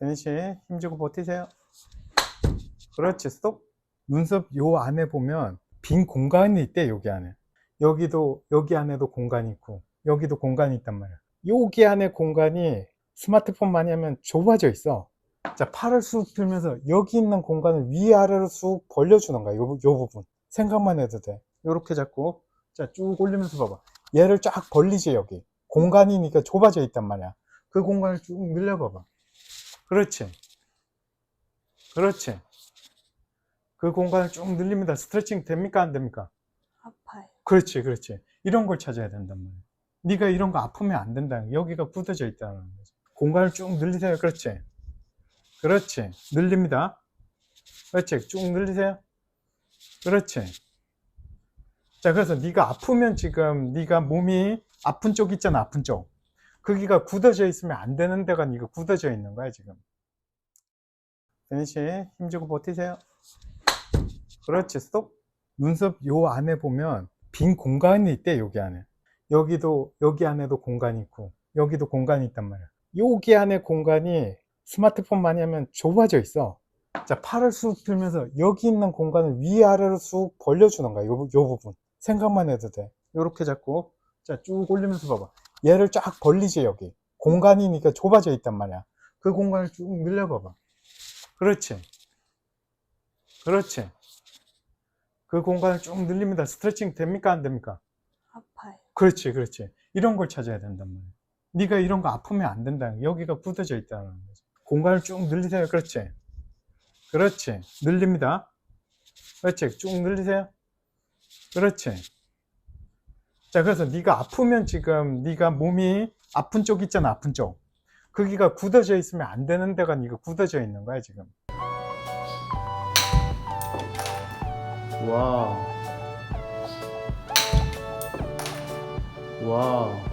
피니시 힘주고 버티세요. 그렇지 스톱. 눈썹 요 안에 보면 빈 공간이 있대 여기 안에. 여기도 여기 안에도 공간이 있고 여기도 공간이 있단 말이야. 여기 안에 공간이 스마트폰 많이 하면 좁아져 있어. 자 팔을 쑥 들면서 여기 있는 공간을 위아래로 쑥 벌려주는 거야. 요, 요 부분 생각만 해도 돼. 요렇게 잡고 자 쭉 올리면서 봐봐. 얘를 쫙 벌리지 여기. 공간이니까 좁아져 있단 말이야. 그 공간을 쭉 늘려봐봐. 그렇지. 그렇지. 그 공간을 쭉 늘립니다. 스트레칭 됩니까? 안 됩니까? 아파요. 그렇지, 그렇지. 이런 걸 찾아야 된단 말이야. 네가 이런 거 아프면 안 된다. 여기가 굳어져 있다는 거지. 공간을 쭉 늘리세요. 그렇지. 그렇지. 늘립니다. 그렇지. 쭉 늘리세요. 그렇지. 자, 그래서 네가 아프면 지금 네가 몸이 아픈 쪽 있잖아. 아픈 쪽. 거기가 굳어져 있으면 안 되는 데가 네가 굳어져 있는 거야, 지금. 피니시 힘주고 버티세요. 그렇지. 스톱. 눈썹 요 안에 보면 빈 공간이 있대 여기 안에 여기도 여기 안에도 공간이 있고 여기도 공간이 있단 말이야 여기 안에 공간이 스마트폰 많이 하면 좁아져 있어 자 팔을 쑥 들면서 여기 있는 공간을 위아래로 쑥 벌려주는 거야 요, 요 부분 생각만 해도 돼 요렇게 잡고 자 쭉 올리면서 봐봐 얘를 쫙 벌리지 여기 공간이니까 좁아져 있단 말이야 그 공간을 쭉 늘려봐봐 그렇지 그렇지 그 공간을 쭉 늘립니다. 스트레칭 됩니까? 안 됩니까? 아파요. 그렇지, 그렇지. 이런 걸 찾아야 된단 말이야. 네가 이런 거 아프면 안 된다. 여기가 굳어져 있다는 거지. 공간을 쭉 늘리세요. 그렇지. 그렇지. 늘립니다. 그렇지. 쭉 늘리세요. 그렇지. 자, 그래서 네가 아프면 지금 네가 몸이 아픈 쪽 있잖아. 아픈 쪽. 거기가 굳어져 있으면 안 되는 데가 네가 굳어져 있는 거야, 지금. 와우. 와우.